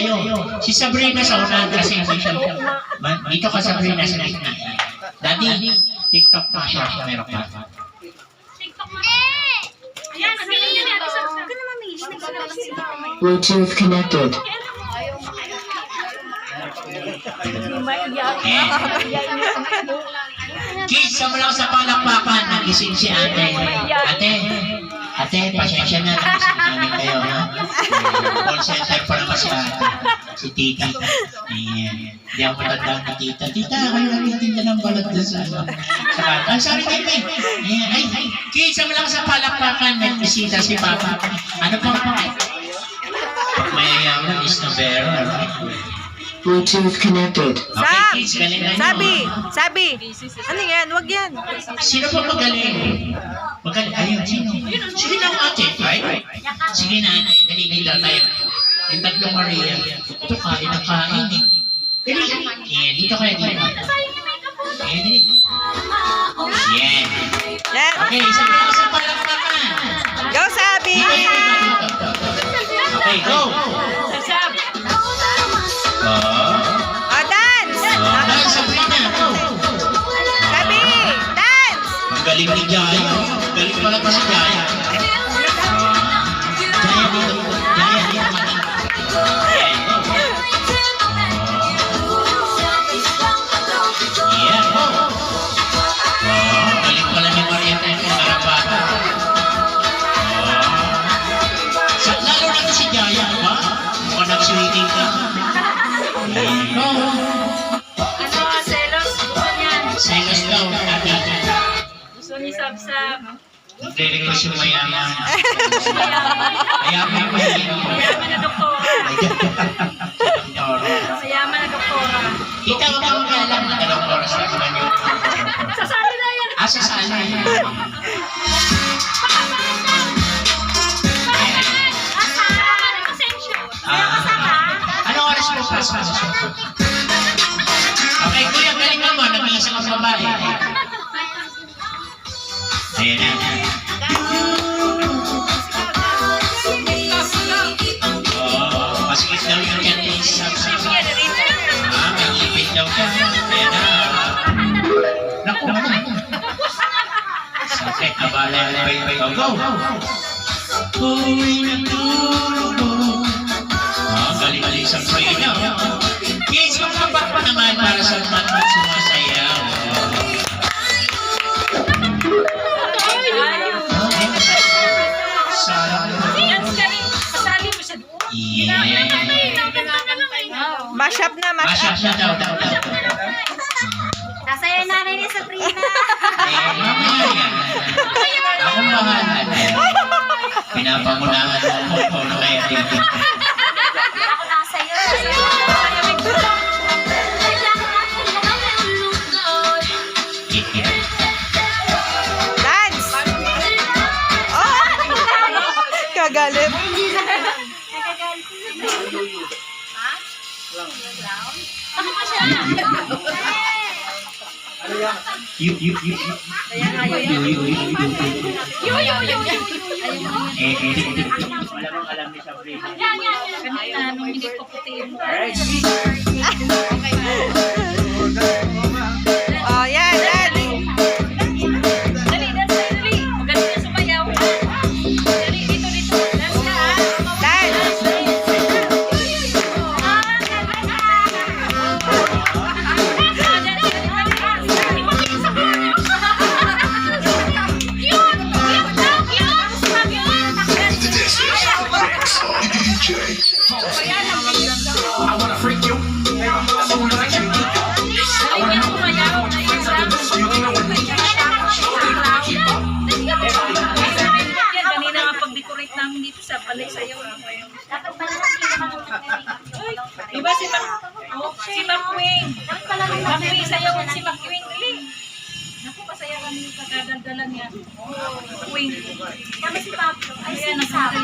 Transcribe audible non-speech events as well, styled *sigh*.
tayo. Si Sabrina sa unahan kasi hindi siya. Dito ka Sabrina sa gitna. Daddy, TikTok pa siya. Meron Sam. Bluetooth connected. Kids, sa mula sa palakpakan, nagising si ate. Ate, ate, pasensya na. Nagising namin kayo, ha? *laughs* Call center pa naman si ate. Si tita. Ayan. Hindi ako matandaan ni tita. Tita, kayo nagtitinda ng balat doon sa ano. Sa kata. Ang sorry, Pepe. Ayan. Ay, ay. Kids, sa mula sa palakpakan, may bisita si Papa. Ano pa pa? Mayayaman is na bearer. Bluetooth connected. Okay, kids, galingan nyo. Sabi! Sabi! Ano yan? Wag yan. Sino pa magaling? Magaling. Ayun, sino? Sige lang ate. Right? Sige na ate. Dito tayo. Yung tatlong Maria. Ito kain na kain eh. Dali. Yan, dito kayo dito. Yan, dali. Yan. Yan. Okay, isang lang sa palakpakan. Go, Sabi! Okay, go. Oh, dance! Oh. Dahil Sabrina, go. Sabi! Dance! Ang galing ni Jaya. Ang Galing pala pa Nagre-request yung mayaman. Mayaman mo yun. Mayaman na doktora. Mayaman na doktora. Kita mo kang kailan na dalawang oras na naman yun. Sasali na yan. Asa saan na yun? Ayan na. Oh, masikip daw yung canteen sa Ah, may ipit daw ka. Ayan na. Naku, naku. Sakit, abala yung bay-bay. Oh, go! Uwi na tulo. Ah, galing-galing sa prayer. Kids, magpapa pa naman para sa mga Sarap. Yeah. Mash up na, mash Masya up. siya daw, daw, daw. Nasaya nanay ni Sabrina. Eh, mamaya yan. Akong bahala. Pinapangunahan mo ko kaya. *laughs* Kagalit. Ako pa siya. You, you, you, you. You, you, you, you. Yo, yo, yo, yo. Eh, eh, eh. Malamang alam ni Sabrina. Yan, yan, yan. Kanina, nung hindi ko puti yung Oh, namin dito sa palay sayaw. Diba si Mac... Oh, si McQueen. McQueen sayaw si McQueen. Dali. Naku, masaya kami yung kagagandala niya. McQueen. Kami si Pablo. Ay, si Nasa.